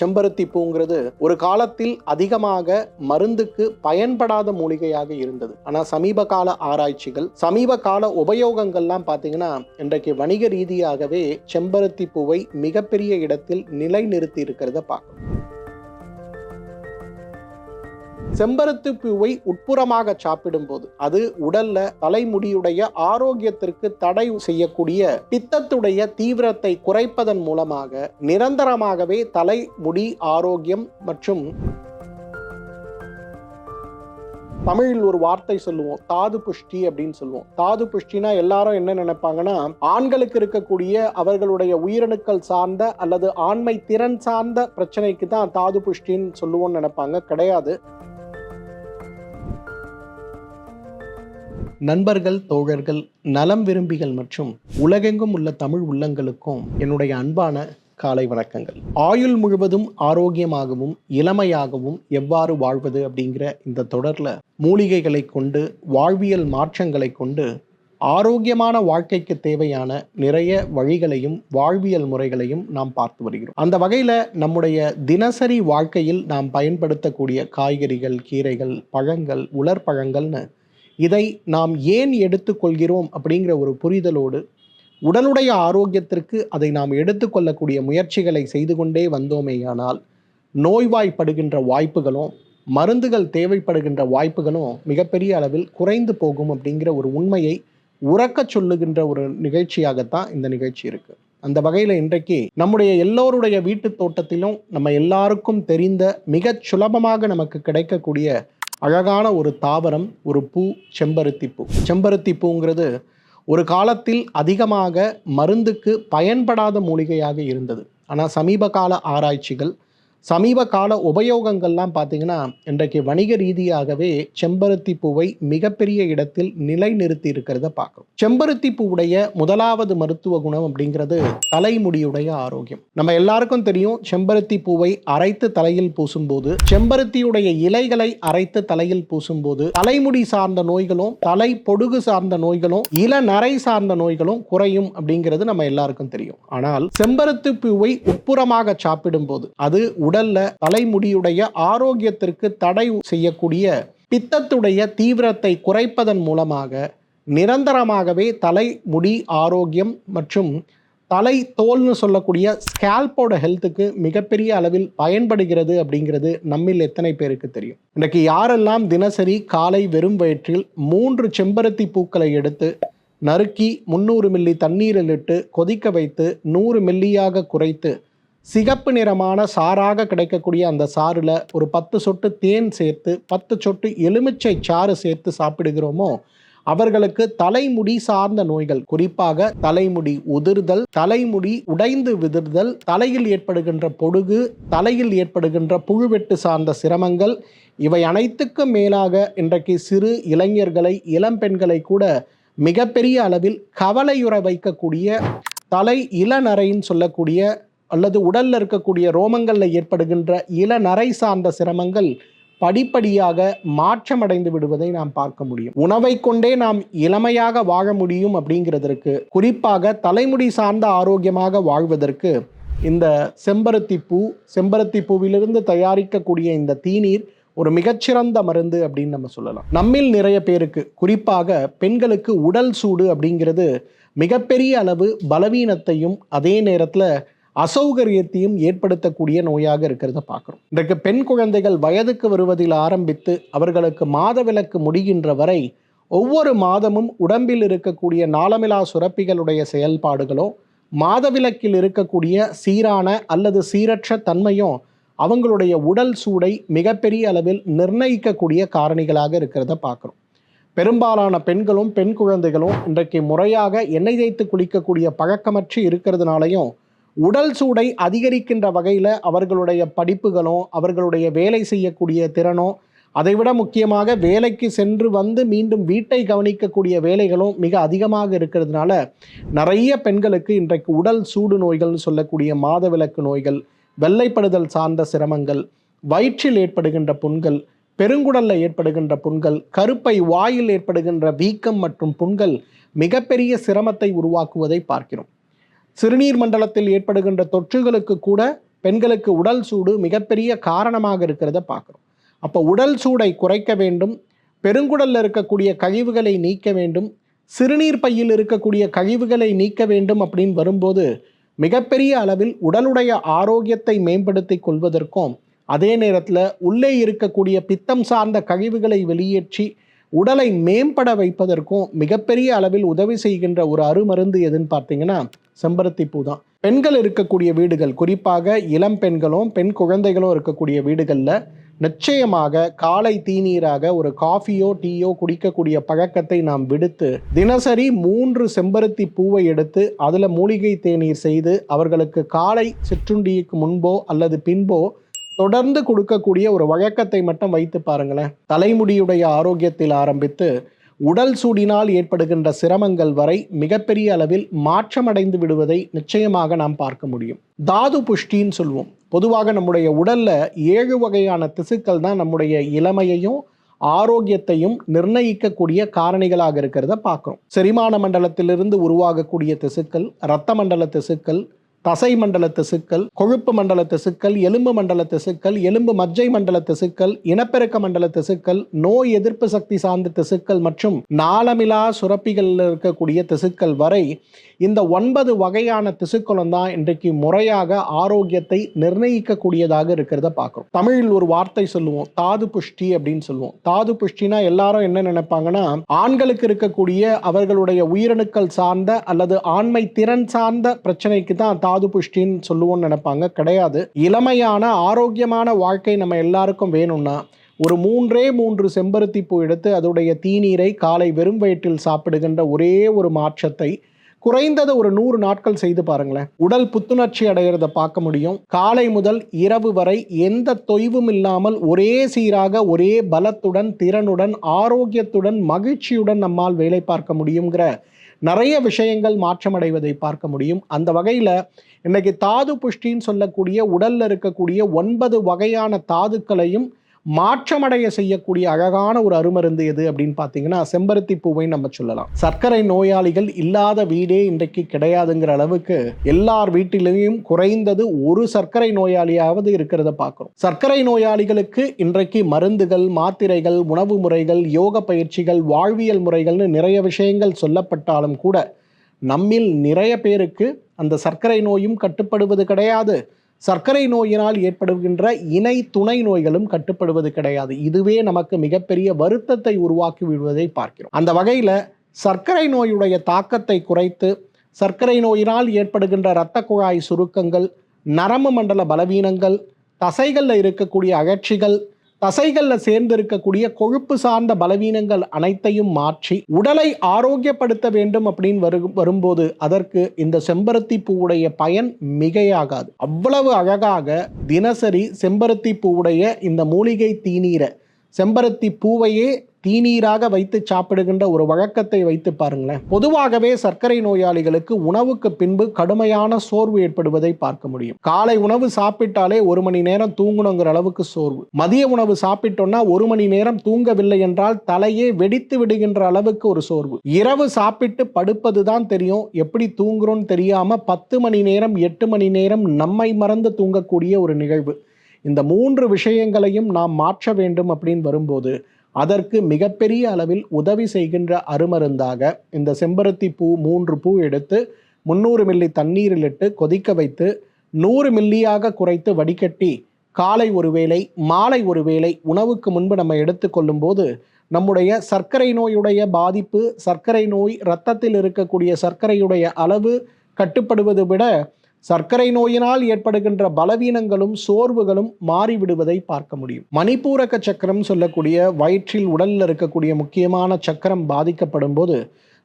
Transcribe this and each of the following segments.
செம்பருத்தி பூங்கிறது ஒரு காலத்தில் அதிகமாக மருந்துக்கு பயன்படாத மூலிகையாக இருந்தது. ஆனால் சமீப கால ஆராய்ச்சிகள் சமீப கால உபயோகங்கள்லாம் பார்த்தீங்கன்னா இன்றைக்கு வணிக ரீதியாகவே செம்பருத்தி பூவை மிகப்பெரிய இடத்தில் நிலைநிறுத்தி இருக்கிறத பார்க்கணும். செம்பருத்தி பூவை உட்புறமாக சாப்பிடும்போது அது உடல்ல தலைமுடியுடைய ஆரோக்கியத்திற்கு தடை செய்யக்கூடிய பித்தத்துடைய தீவிரத்தை குறைப்பதன் மூலமாக நிரந்தரமாகவே தலைமுடி ஆரோக்கியம் மற்றும் தமிழில் ஒரு வார்த்தை சொல்லுவோம் தாது புஷ்டி அப்படின்னு சொல்லுவோம். தாது புஷ்டினா எல்லாரும் என்ன நினைப்பாங்கன்னா ஆண்களுக்கு இருக்கக்கூடிய அவர்களுடைய உயிரணுக்கள் சார்ந்த அல்லது ஆண்மை திறன் சார்ந்த பிரச்சனைக்கு தான் தாது புஷ்டின்னு சொல்லுவோம்னு நினைப்பாங்க. கிடையாது. நண்பர்கள் தோழர்கள் நலம் விரும்பிகள் மற்றும் உலகெங்கும் உள்ள தமிழ் உள்ளங்களுக்கும் என்னுடைய அன்பான காலை வணக்கங்கள். ஆயுள் முழுவதும் ஆரோக்கியமாகவும் இளமையாகவும் எவ்வாறு வாழ்வது அப்படிங்கிற இந்த தொடரில் மூலிகைகளை கொண்டு வாழ்வியல் மாற்றங்களை கொண்டு ஆரோக்கியமான வாழ்க்கைக்கு தேவையான நிறைய வழிகளையும் வாழ்வியல் முறைகளையும் நாம் பார்த்து வருகிறோம். அந்த வகையில் நம்முடைய தினசரி வாழ்க்கையில் நாம் பயன்படுத்தக்கூடிய காய்கறிகள் கீரைகள் பழங்கள் உலர்பழங்கள்னு இதை நாம் ஏன் எடுத்துக்கொள்கிறோம் அப்படிங்கிற ஒரு புரிதலோடு உடலுடைய ஆரோக்கியத்திற்கு அதை நாம் எடுத்துக்கொள்ளக்கூடிய முயற்சிகளை செய்து கொண்டே வந்தோமேயானால் நோய்வாய்ப்படுகின்ற வாய்ப்புகளும் மருந்துகள் தேவைப்படுகின்ற வாய்ப்புகளும் மிகப்பெரிய அளவில் குறைந்து போகும் அப்படிங்கிற ஒரு உண்மையை உறக்க சொல்லுகின்ற ஒரு நிகழ்ச்சியாகத்தான் இந்த நிகழ்ச்சி இருக்கு. அந்த வகையில் இன்றைக்கு நம்முடைய எல்லோருடைய வீட்டு தோட்டத்திலும் நம்ம எல்லாருக்கும் தெரிந்த மிகச் சுலபமாக நமக்கு கிடைக்கக்கூடிய அழகான ஒரு தாவரம் ஒரு பூ செம்பருத்தி பூ. செம்பருத்தி பூங்கிறது ஒரு காலத்தில் அதிகமாக மருந்துக்கு பயன்படாத மூலிகையாக இருந்தது. ஆனால் சமீப கால ஆராய்ச்சிகள் சமீப கால உபயோகங்கள்லாம் பார்த்தீங்கன்னா இன்றைக்கு வணிக ரீதியாகவே செம்பருத்தி பூவை மிகப்பெரிய இடத்தில் நிலைநிறுத்தி இருக்கிறத பார்க்குறோம். செம்பருத்தி பூவுடைய முதலாவது மருத்துவ குணம் அப்படிங்கிறது தலைமுடியுடைய ஆரோக்கியம். நம்ம எல்லாருக்கும் தெரியும் செம்பருத்தி பூவை அரைத்து தலையில் பூசும்போது செம்பருத்தியுடைய இலைகளை அரைத்து தலையில் பூசும்போது தலைமுடி சார்ந்த நோய்களும் தலை பொடுகு சார்ந்த நோய்களும் இளநரை சார்ந்த நோய்களும் குறையும் அப்படிங்கிறது நம்ம எல்லாருக்கும் தெரியும். ஆனால் செம்பருத்தி பூவை உட்புறமாக சாப்பிடும்போது அது உடல்ல தலைமுடியுடைய ஆரோக்கியத்திற்கு தடை செய்யக்கூடிய பித்தத்துடைய தீவிரத்தை குறைப்பதன் மூலமாக நிரந்தரமாகவே தலைமுடி ஆரோக்கியம் மற்றும் தலை தோல்னு சொல்லக்கூடிய ஸ்கேல்போட ஹெல்த்துக்கு மிகப்பெரிய அளவில் பயன்படுகிறது அப்படிங்கிறது நம்மில் எத்தனை பேருக்கு தெரியும். இன்றைக்கு யாரெல்லாம் தினசரி காலை வெறும் வயிற்றில் மூன்று செம்பருத்தி பூக்களை எடுத்து நறுக்கி முந்நூறு மில்லி தண்ணீரில் இட்டு கொதிக்க வைத்து நூறு மில்லியாக குறைத்து சிகப்பு நிறமான சாறாக கிடைக்கக்கூடிய அந்த சாறில் ஒரு பத்து சொட்டு தேன் சேர்த்து பத்து சொட்டு எலுமிச்சை சாறு சேர்த்து சாப்பிடுகிறோமோ அவர்களுக்கு தலைமுடி சார்ந்த நோய்கள் குறிப்பாக தலைமுடி உதிர்தல் தலைமுடி உடைந்து விதிர்தல் தலையில் ஏற்படுகின்ற பொடுகு தலையில் ஏற்படுகின்ற புழுவெட்டு சார்ந்த சிரமங்கள் இவை அனைத்துக்கும் மேலாக இன்றைக்கு சிறு இளைஞர்களை இளம் பெண்களை கூட மிகப்பெரிய அளவில் கவலையுற வைக்கக்கூடிய தலை இளநரைன்னு சொல்லக்கூடிய அல்லது உடலில் இருக்கக்கூடிய ரோமங்களில் ஏற்படுகின்ற இளநரை சார்ந்த சிரமங்கள் படிப்படியாக மாற்றமடைந்து விடுவதை நாம் பார்க்க முடியும். உணவை கொண்டே நாம் இளமையாக வாழ முடியும் அப்படிங்கிறதற்கு குறிப்பாக தலைமுடி சார்ந்த ஆரோக்கியமாக வாழ்வதற்கு இந்த செம்பருத்தி பூ செம்பருத்தி பூவிலிருந்து தயாரிக்கக்கூடிய இந்த தீநீர் ஒரு மிகச்சிறந்த மருந்து அப்படின்னு நம்ம சொல்லலாம். நம்மில் நிறைய பேருக்கு குறிப்பாக பெண்களுக்கு உடல் சூடு அப்படிங்கிறது மிகப்பெரிய அளவு பலவீனத்தையும் அதே நேரத்தில் அசௌகரியத்தையும் ஏற்படுத்தக்கூடிய நோயாக இருக்கிறத பார்க்குறோம். இன்றைக்கு பெண் குழந்தைகள் வயதுக்கு வருவதில் ஆரம்பித்து அவர்களுக்கு மாதவிலக்கு முடிகின்ற வரை ஒவ்வொரு மாதமும் உடம்பில் இருக்கக்கூடிய நாளமிலா சுரப்பிகளுடைய செயல்பாடுகளோ மாதவிலக்கில் இருக்கக்கூடிய சீரான அல்லது சீரற்ற தன்மையும் அவங்களுடைய உடல் சூடை மிகப்பெரிய அளவில் நிர்ணயிக்கக்கூடிய காரணிகளாக இருக்கிறத பார்க்குறோம். பெரும்பாலான பெண்களும் பெண் குழந்தைகளும் இன்றைக்கு முறையாக எண்ணெய் தேய்த்து குளிக்கக்கூடிய பழக்கமற்று இருக்கிறதுனாலையும் உடல் சூடை அதிகரிக்கின்ற வகையில் அவர்களுடைய படிப்புகளோ அவர்களுடைய வேலை செய்யக்கூடிய திறனோ அதைவிட முக்கியமாக வேலைக்கு சென்று வந்து மீண்டும் வீட்டை கவனிக்கக்கூடிய வேலைகளும் மிக அதிகமாக இருக்கிறதுனால நிறைய பெண்களுக்கு இன்றைக்கு உடல் சூடு நோய்கள்னு சொல்லக்கூடிய மாதவிலக்கு நோய்கள் வெள்ளைப்படுதல் சார்ந்த சிரமங்கள் வயிற்றில் ஏற்படுகின்ற புண்கள் பெருங்குடலில் ஏற்படுகின்ற புண்கள் கருப்பை வாயில் ஏற்படுகின்ற வீக்கம் மற்றும் புண்கள் மிகப்பெரிய சிரமத்தை உருவாக்குவதை பார்க்கிறோம். சிறுநீர் மண்டலத்தில் ஏற்படுகின்ற தொற்றுகளுக்கு கூட பெண்களுக்கு உடல் சூடு மிகப்பெரிய காரணமாக இருக்கிறத பார்க்குறோம். அப்போ உடல் சூடை குறைக்க வேண்டும் பெருங்குடலில் இருக்கக்கூடிய கழிவுகளை நீக்க வேண்டும் சிறுநீர் பையில் இருக்கக்கூடிய கழிவுகளை நீக்க வேண்டும் அப்படின்னு வரும்போது மிகப்பெரிய அளவில் உடலுடைய ஆரோக்கியத்தை மேம்படுத்தி கொள்வதற்கும் அதே நேரத்தில் உள்ளே இருக்கக்கூடிய பித்தம் சார்ந்த கழிவுகளை வெளியேற்றி உடலை மேம்பட வைப்பதற்கும் மிகப்பெரிய அளவில் உதவி செய்கின்ற ஒரு அருமருந்து எதுன்னு பார்த்தீங்கன்னா செம்பருத்தி பூ தான் பெண்கள் இருக்கக்கூடிய வீடுகள் குறிப்பாக இளம் பெண்களும் பெண் குழந்தைகளும் இருக்கக்கூடிய வீடுகளில் நிச்சயமாக காலை தீநீராக ஒரு காஃபியோ டீயோ குடிக்கக்கூடிய பழக்கத்தை நாம் விடுத்து தினசரி மூன்று செம்பருத்தி பூவை எடுத்து அதில் மூலிகை தேநீர் செய்து அவர்களுக்கு காலை சிற்றுண்டிக்கு முன்போ அல்லது பின்போ தொடர்ந்து கொடுக்கக்கூடிய ஒரு வழக்கத்தை மட்டும் வைத்து பாருங்களேன். தலைமுடியுடைய ஆரோக்கியத்தில் ஆரம்பித்து உடல் சூடினால் ஏற்படுகின்ற சிரமங்கள் வரை மிகப்பெரிய அளவில் மாற்றமடைந்து விடுவதை நிச்சயமாக நாம் பார்க்க முடியும். தாது புஷ்டின்னு சொல்லுவோம் பொதுவாக நம்முடைய உடல்ல ஏழு வகையான திசுக்கள் தான் நம்முடைய இளமையையும் ஆரோக்கியத்தையும் நிர்ணயிக்கக்கூடிய காரணிகளாக இருக்கிறத பார்க்குறோம். செரிமான மண்டலத்திலிருந்து உருவாகக்கூடிய திசுக்கள் இரத்த மண்டல திசுக்கள் தசை மண்டல திசுக்கள் கொழுப்பு மண்டல திசுக்கள் எலும்பு மண்டல திசுக்கள் எலும்பு மஜ்ஜை மண்டல திசுக்கள் இனப்பெருக்க மண்டல திசுக்கள் நோய் எதிர்ப்பு சக்தி சார்ந்த திசுக்கள் மற்றும் நாளமிலா சுரப்பிகளில் இருக்கக்கூடிய திசுக்கள் வரை இந்த ஒன்பது வகையான திசுக்களும் தான் இன்றைக்கு முறையாக ஆரோக்கியத்தை நிர்ணயிக்கக்கூடியதாக இருக்கிறத பார்க்குறோம். தமிழில் ஒரு வார்த்தை சொல்லுவோம் தாது புஷ்டி அப்படின்னு சொல்லுவோம். தாது புஷ்டினா எல்லாரும் என்ன நினைப்பாங்கன்னா ஆண்களுக்கு இருக்கக்கூடிய அவர்களுடைய உயிரணுக்கள் சார்ந்த அல்லது ஆண்மை திறன் சார்ந்த பிரச்சனைக்கு தான் தாது புஷ்டின்னு சொல்லுவோம்னு நினைப்பாங்க. கிடையாது. இளமையான ஆரோக்கியமான வாழ்க்கை நம்ம எல்லாருக்கும் வேணும்னா ஒரு மூன்றே மூன்று செம்பருத்தி பூ எடுத்து அதோடைய தீநீரை காலை வெறும் வயிற்றில் சாப்பிடுகின்ற ஒரே ஒரு மாற்றத்தை குறைந்தது ஒரு நூறு நாட்கள் செய்து பாருங்களேன். உடல் புத்துணர்ச்சி அடைகிறத பார்க்க முடியும். காலை முதல் இரவு வரை எந்த தொய்வும் இல்லாமல் ஒரே சீராக ஒரே பலத்துடன் திறனுடன் ஆரோக்கியத்துடன் மகிழ்ச்சியுடன் நம்மால் வேலை பார்க்க முடியுங்கிற நிறைய விஷயங்கள் மாற்றமடைவதை பார்க்க முடியும். அந்த வகையில் இன்றைக்கி தாது புஷ்டின்னு சொல்லக்கூடிய உடலில் இருக்கக்கூடிய ஒன்பது வகையான தாதுக்களையும் மாற்றமடைய செய்யக்கூடிய அழகான ஒரு அருமருந்து எது அப்படின்னு பார்த்தீங்கன்னா செம்பருத்தி பூவை நம்ம சொல்லலாம். சர்க்கரை நோயாளிகள் இல்லாத வீடே இன்றைக்கு கிடையாதுங்கிற அளவுக்கு எல்லார் வீட்டிலையும் குறைந்தது ஒரு சர்க்கரை நோயாளியாவது இருக்கிறத பார்க்குறோம். சர்க்கரை நோயாளிகளுக்கு இன்றைக்கு மருந்துகள் மாத்திரைகள் உணவு முறைகள் யோக பயிற்சிகள் வாழ்வியல் முறைகள்னு நிறைய விஷயங்கள் சொல்லப்பட்டாலும் கூட நம்மில் நிறைய பேருக்கு அந்த சர்க்கரை நோயும் கட்டுப்படுவது கிடையாது. சர்க்கரை நோயினால் ஏற்படுகின்ற இணை துணை நோய்களும் கட்டுப்படுவது கிடையாது. இதுவே நமக்கு மிகப்பெரிய வருத்தத்தை உருவாக்கி விடுவதை பார்க்கிறோம். அந்த வகையில் சர்க்கரை நோயுடைய தாக்கத்தை குறைத்து சர்க்கரை நோயினால் ஏற்படுகின்ற இரத்த குழாய் சுருக்கங்கள் நரம்பு மண்டல பலவீனங்கள் தசைகளில் இருக்கக்கூடிய அகற்சிகள் தசைகளில் சேர்ந்து இருக்கக்கூடிய கொழுப்பு சார்ந்த பலவீனங்கள் அனைத்தையும் மாற்றி உடலை ஆரோக்கியப்படுத்த வேண்டும் அப்படின்னு வரு வரும்போது அதற்கு இந்த செம்பருத்தி பூவுடைய பயன் மிகையாகாது. அவ்வளவு அழகாக தினசரி செம்பருத்தி பூவுடைய இந்த மூலிகை தீநீரை செம்பருத்தி பூவையே தீநீராக வைத்து சாப்பிடுகின்ற ஒரு வழக்கத்தை வைத்து பாருங்களேன். பொதுவாகவே சர்க்கரை நோயாளிகளுக்கு உணவுக்கு பின்பு கடுமையான சோர்வு ஏற்படுவதை பார்க்க முடியும். காலை உணவு சாப்பிட்டாலே ஒரு மணி நேரம் தூங்கணுங்கிற அளவுக்கு சோர்வு. மதிய உணவு சாப்பிட்டோம்னா ஒரு மணி நேரம் தூங்கவில்லை என்றால் தலையே வெடித்து விடுகின்ற அளவுக்கு ஒரு சோர்வு. இரவு சாப்பிட்டு படுப்பது தான் தெரியும். எப்படி தூங்குறோன்னு தெரியாம பத்து மணி நேரம் எட்டு மணி நேரம் நம்மை மறந்து தூங்கக்கூடிய ஒரு நிகழ்வு. இந்த மூன்று விஷயங்களையும் நாம் மாற்ற வேண்டும் அப்படின்னு வரும்போது அதற்கு மிகப்பெரிய அளவில் உதவி செய்கின்ற அருமருந்தாக இந்த செம்பருத்தி பூ மூன்று பூ எடுத்து முந்நூறு மில்லி தண்ணீரில் இட்டு கொதிக்க வைத்து நூறு மில்லியாக குறைத்து வடிகட்டி காலை ஒரு வேளை மாலை ஒரு வேளை உணவுக்கு முன்பு நம்ம எடுத்துக்கொள்ளும் போது நம்முடைய சர்க்கரை நோயுடைய பாதிப்பு சர்க்கரை நோய் இரத்தத்தில் இருக்கக்கூடிய சர்க்கரையுடைய அளவு கட்டுப்படுவதை விட சர்க்கரை நோயினால் ஏற்படுகின்ற பலவீனங்களும் சோர்வுகளும் மாறிவிடுவதை பார்க்க முடியும். மணிப்பூரக சக்கரம் சொல்லக்கூடிய வயிற்றில் உடலில் இருக்கக்கூடிய முக்கியமான சக்கரம் பாதிக்கப்படும் போது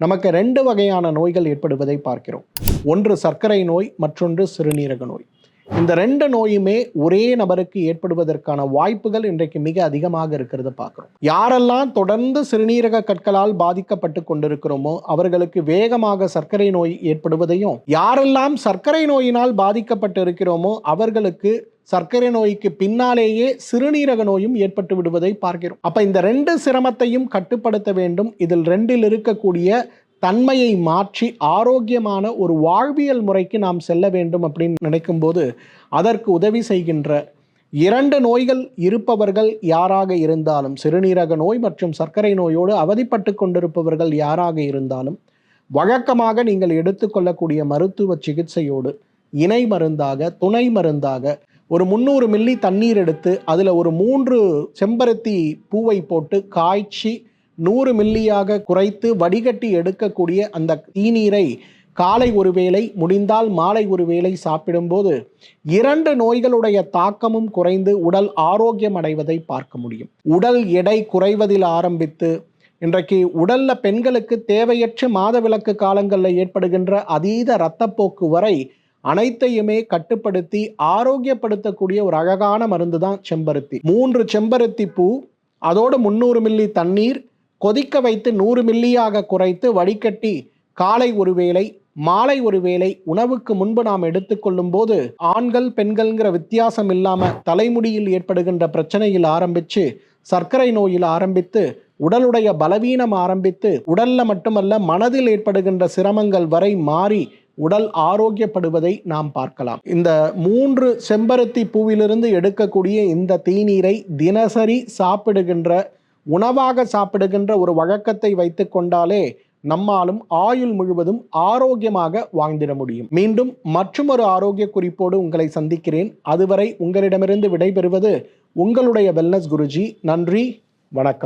நமக்கு ரெண்டு வகையான நோய்கள் ஏற்படுவதை பார்க்கிறோம். ஒன்று சர்க்கரை நோய் மற்றொன்று சிறுநீரக நோய். இந்த ரெண்டு நோயுமே ஒரே நபருக்கு ஏற்படுவதற்கான வாய்ப்புகள் இன்றைக்கு மிக அதிகமாக இருக்கிறத பார்க்குறோம். யாரெல்லாம் தொடர்ந்து சிறுநீரக கற்களால் பாதிக்கப்பட்டு கொண்டிருக்கிறோமோ அவர்களுக்கு வேகமாக சர்க்கரை நோய் ஏற்படுவதையும் யாரெல்லாம் சர்க்கரை நோயினால் பாதிக்கப்பட்டு இருக்கிறோமோ அவர்களுக்கு சர்க்கரை நோய்க்கு பின்னாலேயே சிறுநீரக நோயும் ஏற்பட்டு விடுவதை பார்க்கிறோம். அப்ப இந்த ரெண்டு சிரமத்தையும் கட்டுப்படுத்த வேண்டும். இதில் ரெண்டில் இருக்கக்கூடிய தன்மையை மாற்றி ஆரோக்கியமான ஒரு வாழ்வியல் முறைக்கு நாம் செல்ல வேண்டும் அப்படின்னு நினைக்கும்போது அதற்கு உதவி செய்கின்ற இரண்டு நோய்கள் இருப்பவர்கள் யாராக இருந்தாலும் சிறுநீரக நோய் மற்றும் சர்க்கரை நோயோடு அவதிப்பட்டு கொண்டிருப்பவர்கள் யாராக இருந்தாலும் வழக்கமாக நீங்கள் எடுத்துக்கொள்ளக்கூடிய மருத்துவ சிகிச்சையோடு இணை மருந்தாக துணை மருந்தாக ஒரு முந்நூறு மில்லி தண்ணீர் எடுத்து அதில் ஒரு மூன்று செம்பருத்தி பூவை போட்டு காய்ச்சி நூறு மில்லியாக குறைத்து வடிகட்டி எடுக்கக்கூடிய அந்த தீநீரை காலை ஒரு வேளை முடிந்தால் மாலை ஒரு வேளை சாப்பிடும்போது இரண்டு நோய்களுடைய தாக்கமும் குறைந்து உடல் ஆரோக்கியம் அடைவதை பார்க்க முடியும். உடல் எடை குறைவதில் ஆரம்பித்து இன்றைக்கு உடல்ல பெண்களுக்கு தேவையற்ற மாதவிலக்கு காலங்களில் ஏற்படுகின்ற அதீத இரத்தப்போக்கு வரை அனைத்தையுமே கட்டுப்படுத்தி ஆரோக்கியப்படுத்தக்கூடிய ஒரு அழகான மருந்து தான் செம்பருத்தி. மூன்று செம்பருத்தி பூ அதோடு முந்நூறு மில்லி தண்ணீர் கொதிக்க வைத்து நூறு மில்லியாக குறைத்து வடிகட்டி காலை ஒரு வேளை மாலை ஒரு வேளை உணவுக்கு முன்பு நாம் எடுத்துக்கொள்ளும் போது ஆண்கள் பெண்கள்ங்கிற வித்தியாசம் இல்லாம தலைமுடியில் ஏற்படுகின்ற பிரச்சனையில் ஆரம்பிச்சு சர்க்கரை நோயில் ஆரம்பித்து உடலுடைய பலவீனம் ஆரம்பித்து உடல்ல மட்டுமல்ல மனதில் ஏற்படுகின்ற சிரமங்கள் வரை மாறி உடல் ஆரோக்கியப்படுவதை நாம் பார்க்கலாம். இந்த மூன்று செம்பருத்தி பூவிலிருந்து எடுக்கக்கூடிய இந்த தீநீரை தினசரி சாப்பிடுகின்ற உணவாக சாப்பிடுகின்ற ஒரு வழக்கத்தை வைத்து கொண்டாலே நம்மாலும் ஆயுள் முழுவதும் ஆரோக்கியமாக வாழ்ந்திட முடியும். மீண்டும் மற்றொரு ஆரோக்கிய குறிப்போடு உங்களை சந்திக்கிறேன். அதுவரை உங்களிடமிருந்து விடைபெறுவது உங்களுடைய வெல்னஸ் குருஜி. நன்றி வணக்கம்.